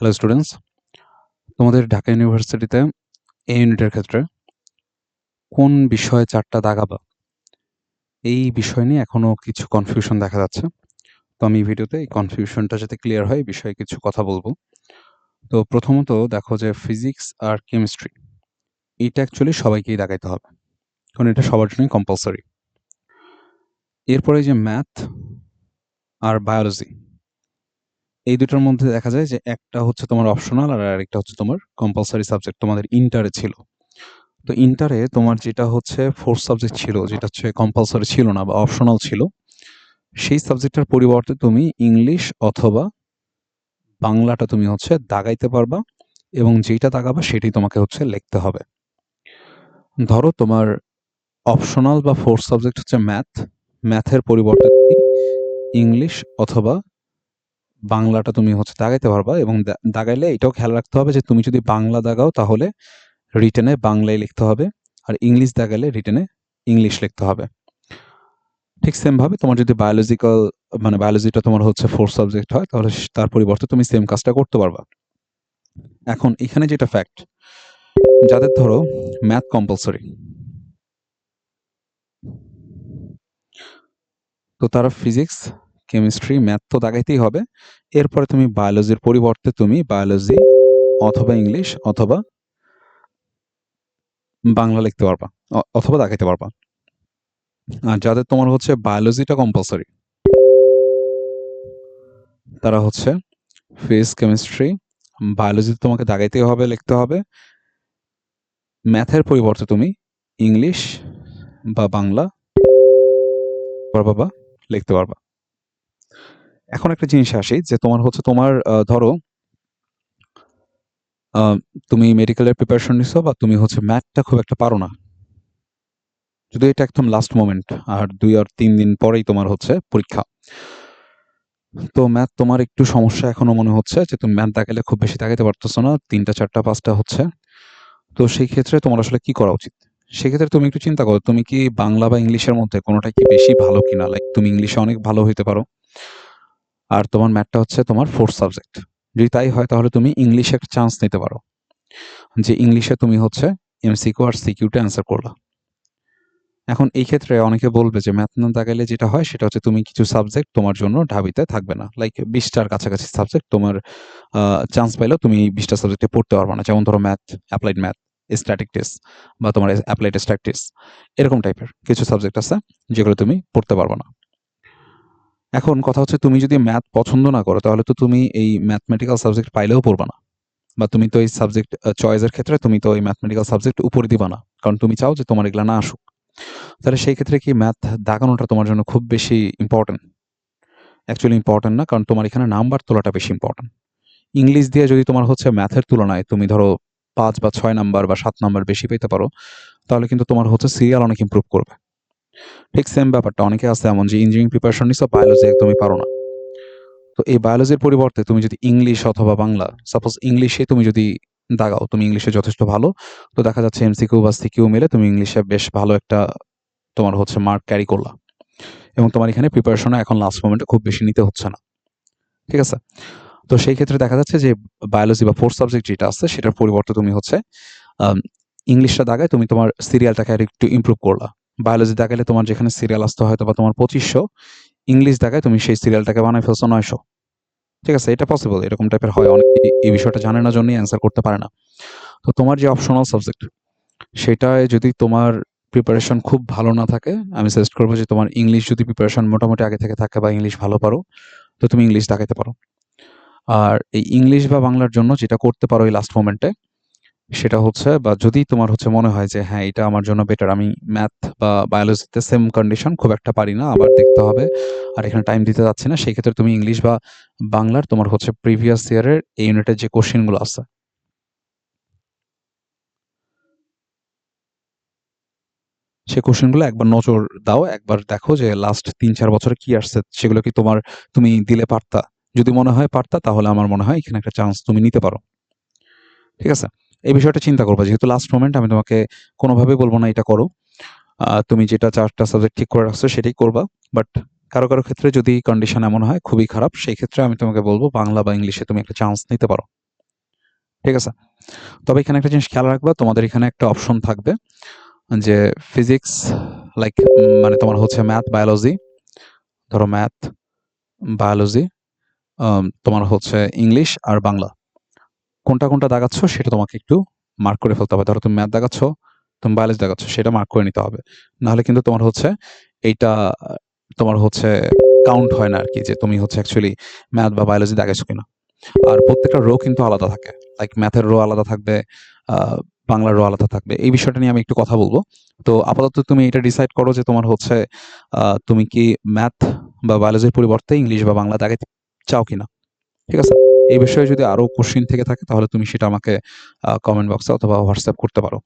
Hello students তোমাদের ঢাকা ইউনিভার্সিটিতে এই ইউনিটের ক্ষেত্রে কোন বিষয়ে চারটা দাগাবা এই বিষয় নিয়ে এখনও কিছু কনফিউশন দেখা যাচ্ছে। তো আমি ভিডিওতে এই কনফিউশনটা যাতে ক্লিয়ার হয়, এই বিষয়ে কিছু কথা বলব। তো প্রথমত দেখো যে ফিজিক্স আর কেমিস্ট্রি এটা অ্যাকচুয়ালি সবাইকেই দাগাইতে হবে। কারণ এটা সবার জন্যই কম্পালসারি এরপরে যে ম্যাথ আর বায়োলজি এই দুটোর মধ্যে দেখা যায় যে একটা হচ্ছে তোমার অপশনাল আর আরেকটা হচ্ছে তোমার কম্পালসারি সাবজেক্ট তোমাদের ইন্টারে ছিল। তো ইন্টারে তোমার যেটা হচ্ছে ফোর্থ সাবজেক্ট ছিল, যেটা হচ্ছে কম্পালসারি ছিল না বা অপশনাল ছিল, সেই সাবজেক্টটার পরিবর্তে তুমি ইংলিশ অথবা বাংলাটা তুমি হচ্ছে দাগাইতে পারবা এবং যেটা দাগাবা সেটাই তোমাকে হচ্ছে লিখতে হবে। ধরো তোমার অপশনাল বা ফোর্থ সাবজেক্ট হচ্ছে ম্যাথ ম্যাথের পরিবর্তে ইংলিশ অথবা বাংলাটা তুমি হচ্ছে দাগাইতে পারবা এবং দাগাইলে এটাও খেয়াল রাখতে হবে যে তুমি যদি বাংলা দাগাও তাহলে রিটেনে বাংলায় লিখতে হবে আর ইংলিশ দাগালে রিটেনে ইংলিশ লিখতে হবে। ঠিক সেম ভাবে তোমার যদি বায়োলজিক্যাল মানে বায়োলজিটা তোমার হচ্ছে ফোর্থ সাবজেক্ট হয় তাহলে তার পরিবর্তে তুমি সেম কাজটা করতে পারবা। এখন এখানে যেটা ফ্যাক্ট যাদের ধরো ম্যাথ কম্পালসরি তো তারা ফিজিক্স কেমিস্ট্রি ম্যাথ তো দাগাইতেই হবে। এরপরে তুমি বায়োলজির পরিবর্তে তুমি বায়োলজি অথবা ইংলিশ অথবা বাংলা লিখতে পারবা অথবা দেখাইতে পারবা। আর যাদের তোমার হচ্ছে বায়োলজিটা কম্পালসরি তারা হচ্ছে ফিজিক্স কেমিস্ট্রি বায়োলজি তোমাকে দাগাইতেই হবে, লিখতে হবে। ম্যাথের পরিবর্তে তুমি ইংলিশ বা বাংলা পারবা বা লিখতে পারবা। এখন একটা জিনিস আসি যে তোমার হচ্ছে তোমার ধরো তুমি মেডিকেলের প্রিপারেশন নিছো বা তুমি হচ্ছে ম্যাথটা খুব একটা পারো না। যদি এটা একদম লাস্ট মোমেন্ট আর দুই আর তিন দিন পরেই তোমার হচ্ছে পরীক্ষা। তো ম্যাথ তোমার একটু সমস্যা এখনও মনে হচ্ছে যে তুমি ম্যাথ দেখালে খুব বেশি দেখাতে পারতেছো না, তিনটা, চারটা, পাঁচটা হচ্ছে। তো সেই ক্ষেত্রে তোমার আসলে কি করা উচিত? সেক্ষেত্রে তুমি একটু চিন্তা করো, তুমি কি বাংলা বা ইংলিশের মধ্যে কোনোটা কি বেশি ভালো কিনা? লাইক তুমি ইংলিশে অনেক ভালো হইতে পারো। আর তোমার ম্যাথটা হচ্ছে তোমার ফোর্থ সাবজেক্ট যদি তাই হয়, তাহলে তুমি ইংলিশে একটা চান্স নিতে পারো। যে ইংলিশে তুমি হচ্ছে এমসিকিউ আর সিকিউটা অ্যান্সার করলা। এখন এই ক্ষেত্রে অনেকে বলবে যে ম্যাথ না দাগাইলে যেটা হয়, সেটা হচ্ছে তুমি কিছু সাবজেক্ট তোমার জন্য ঢাবিতে থাকবে না। লাইক বিশটার কাছাকাছি সাবজেক্ট তোমার চান্স পাইলেও তুমি বিশটা সাবজেক্টে পড়তে পারবে না। যেমন ধরো math applied math static test বা তোমার অ্যাপ্লাইড স্ট্যাটিক্স এরকম টাইপের কিছু সাবজেক্ট আছে যেগুলো তুমি পড়তে পারবে না। এখন কথা হচ্ছে তুমি যদি ম্যাথ পছন্দ না করো, তাহলে তো তুমি এই ম্যাথমেটিক্যাল সাবজেক্ট পাইলেও পড়বে না। বা তুমি তো এই সাবজেক্ট চয়েসের ক্ষেত্রে তুমি তো এই ম্যাথমেটিক্যাল সাবজেক্ট উপরে দিবা না, কারণ তুমি চাও যে তোমার এগুলা না আসুক। তাহলে সেই ক্ষেত্রে কি ম্যাথ দাগানোটা তোমার জন্য খুব বেশি ইম্পর্টেন্ট অ্যাকচুয়ালি ইম্পর্টেন্ট না, কারণ তোমার এখানে নাম্বার তোলাটা বেশি ইম্পর্টেন্ট ইংলিশ দিয়ে যদি তোমার হচ্ছে ম্যাথের তুলনায় তুমি ধরো পাঁচ বা ছয় নাম্বার বা সাত নাম্বার বেশি পেতে পারো, তাহলে কিন্তু তোমার হচ্ছে সিরিয়াল অনেক ইম্প্রুভ করবে। ঠিক সেম ব্যাপারটা, অনেকে আছে এমন যে ইঞ্জিনিয়ারিং প্রিপারেশন নিছো বায়োলজি একদমই পারো না। তো এই বায়োলজির পরিবর্তে তুমি যদি ইংলিশ অথবা বাংলা সাপোজ ইংলিশে তুমি যদি দাগাও, তুমি ইংলিশে যথেষ্ট ভালো, তো দেখা যাচ্ছে এমসিকিউ বা সিকিউ মিলে তুমি ইংলিশে বেশ ভালো একটা তোমার হচ্ছে মার্ক ক্যারি করলা। এবং তোমার এখানে প্রিপারেশনে এখন লাস্ট মোমেন্টে খুব বেশি নিতে হচ্ছে না। ঠিক আছে? তো সেই ক্ষেত্রে দেখা যাচ্ছে যে বায়োলজি বা ফোর্থ সাবজেক্ট যেটা আছে, সেটার পরিবর্তে তুমি হচ্ছে ইংলিশটা দাগায় তুমি তোমার সিরিয়ালটাকে আর একটু ইমপ্রুভ করলা। বায়োলজি দাগাইলে তোমার যেখানে সিরিয়াল আসতে হয়তো বা তোমার পঁচিশশো ইংলিশ দেখায় তুমি সেই সিরিয়ালটাকে বানাই ফেলছো নয়শো। ঠিক আছে? এটা পসিবল এরকম টাইপের হয়। অনেকে এই বিষয়টা জানে না, জন্যই অ্যান্সার করতে পারে না। তো তোমার যে অপশনাল সাবজেক্ট সেটায় যদি তোমার প্রিপারেশন খুব ভালো না থাকে, আমি সাজেস্ট করব যে তোমার ইংলিশ যদি প্রিপারেশন মোটামুটি আগে থেকে থাকে বা ইংলিশ ভালো পারো, তো তুমি ইংলিশ দেখাইতে পারো। আর এই ইংলিশ বা বাংলার জন্য যেটা করতে পারো এই লাস্ট মোমেন্টে সেটা হচ্ছে বা যদি তোমার হচ্ছে মনে হয় যে হ্যাঁ এটা আমার জন্য বেটার আমি ম্যাথ বা বায়োলজিতে সেম কন্ডিশন খুব একটা পারি না, আবার দেখতে হবে। আর এখানে টাইম দিতে যাচ্ছি না, সেই ক্ষেত্রে তুমি ইংলিশ বা বাংলার তোমার হচ্ছে প্রিভিয়াস ইয়ারের এই ইউনিটের যে কোশ্চেনগুলো আছে। সেই কোশ্চেনগুলো একবার নজর দাও, একবার দেখো যে লাস্ট তিন চার বছরে কি আসছে, সেগুলো কি তোমার, তুমি দিলে পারতা? যদি মনে হয় পারতা, তাহলে আমার মনে হয় এখানে একটা চান্স তুমি নিতে পারো। ঠিক আছে? এই বিষয়টা চিন্তা করবা যেহেতু লাস্ট মোমেন্ট আমি তোমাকে কোনোভাবেই বলব না এটা করো তুমি যেটা চারটা সাবজেক্ট ঠিক করে রাখছো সেটাই করবা বাট কারও কারও ক্ষেত্রে যদি কন্ডিশন এমন হয় খুবই খারাপ সেই ক্ষেত্রে আমি তোমাকে বলব বাংলা বা ইংলিশে তুমি একটা চান্স নিতে পারো ঠিক আছে? তবে এখানে একটা জিনিস খেয়াল রাখবা, তোমাদের এখানে একটা অপশন থাকবে যে ফিজিক্স লাইক মানে তোমার হচ্ছে ম্যাথ, বায়োলজি ধরো ম্যাথ, বায়োলজি তোমার হচ্ছে ইংলিশ আর বাংলা। কোনটা, কোনটা দাগাচ্ছ সেটা তোমাকে একটু মার্ক করে ফেলতে হবে। ধরো তুমি ম্যাথ দাগাচ্ছ, তুমি বায়োলজি দাগাচ্ছ সেটা মার্ক করে নিতে হবে। নাহলে কিন্তু তোমার হচ্ছে এইটা তোমার হচ্ছে কাউন্ট হয় না আরকি যে তুমি হচ্ছে অ্যাকচুয়ালি ম্যাথ বা বায়োলজি দাগাইছো কিনা। আর প্রত্যেকটা রো কিন্তু আলাদা থাকে। লাইক ম্যাথের রো আলাদা থাকবে, বাংলার রো আলাদা থাকবে। এই বিষয়টা নিয়ে আমি একটু কথা বলব তো আপাতত তুমি এটা ডিসাইড করো যে তোমার হচ্ছে তুমি কি ম্যাথ বা বায়োলজির পরিবর্তে ইংলিশ বা বাংলা দাগাইতে চাও কিনা। ঠিক আছে? এই বিষয়ে যদি আরও কোশ্চিন থেকে থাকে, তাহলে তুমি সেটা আমাকে কমেন্ট বক্সে অথবা হোয়াটসঅ্যাপ করতে পারো।